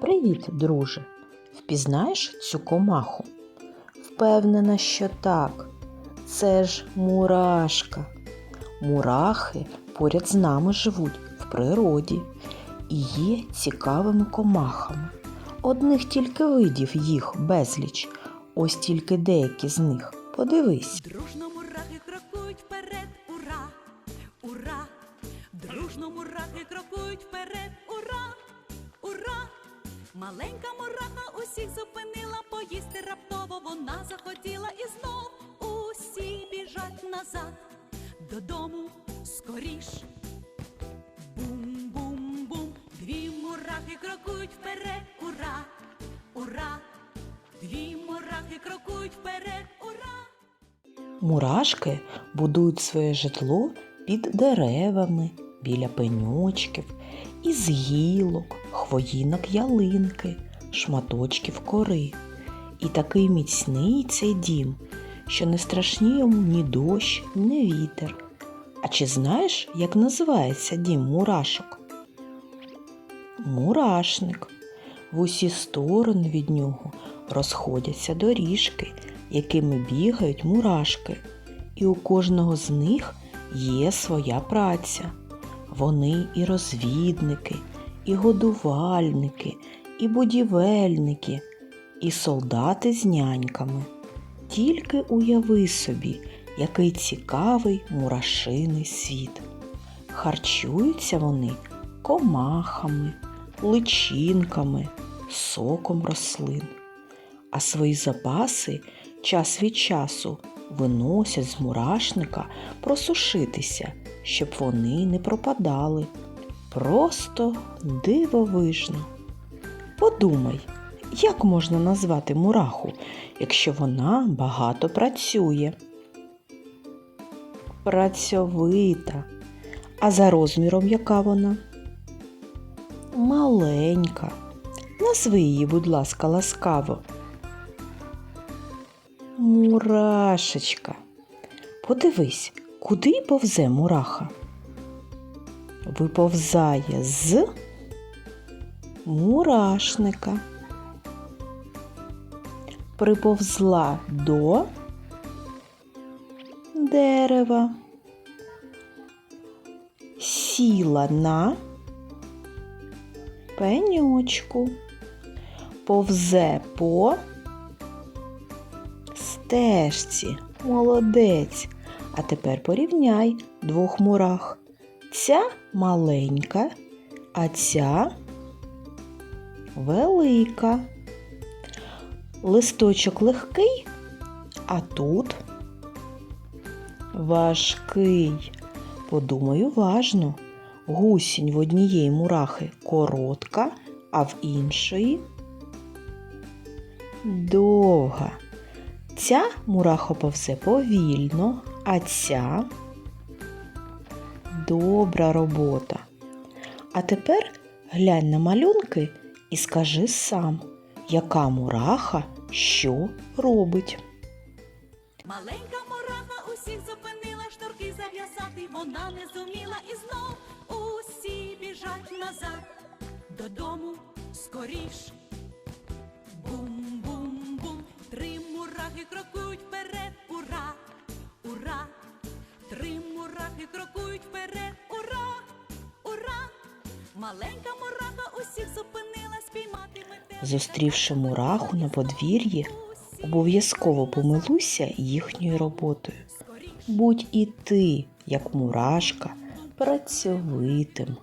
Привіт, друже. Впізнаєш цю комаху? Впевнена, що так. Це ж мурашка. Мурахи поряд з нами живуть в природі і є цікавими комахами. Одних тільки видів їх безліч, ось тільки деякі з них. Подивись. Дружно мурахи крокують вперед, ура, ура! Дружно мурахи крокують вперед, ура, ура! Маленька мураха усіх зупинила, поїсти раптово вона захотіла і знов усі біжать назад додому скоріш. Бум-бум-бум, дві мурахи крокують вперед, ура, ура! Дві мурахи крокують вперед, ура! Мурашки будують своє житло під деревами, біля пеньочків, із гілок, хвоїнок ялинки, шматочків кори. І такий міцний цей дім, що не страшні йому ні дощ, ні вітер. А чи знаєш, як називається дім мурашок? Мурашник. В усі сторони від нього розходяться доріжки, якими бігають мурашки, і у кожного з них є своя праця. Вони і розвідники, і годувальники, і будівельники, і солдати з няньками. Тільки уяви собі, який цікавий мурашиний світ. Харчуються вони комахами, личинками, соком рослин, а свої запаси час від часу виносять з мурашника просушитися, щоб вони не пропадали. Просто дивовижно. Подумай, як можна назвати мураху, якщо вона багато працює? Працьовита. А за розміром яка вона? Маленька. Назви її, будь ласка, ласкаво. Мурашечка. Подивись, куди повзе мураха? Виповзає з мурашника. Приповзла до дерева. Сіла на пеньочку. Повзе по стежці. Молодець. А тепер порівняй двох мурах. Ця маленька, а ця велика. Листочок легкий, а тут важкий. Подумай уважно. Гусінь в однієї мурахи коротка, а в іншої довга. Ця мураха повзе повільно, а ця добра робота. А тепер глянь на малюнки і скажи сам, яка мураха що робить. Маленька мураха усіх зупинила, шнурки зав'язати вона не зуміла і знов усі біжать назад додому скоріш. Маленька мураха усіх зупинила, спіймати мете. Зустрівши мураху на подвір'ї, обов'язково помилуйся їхньою роботою. Будь і ти, як мурашка, працьовитим.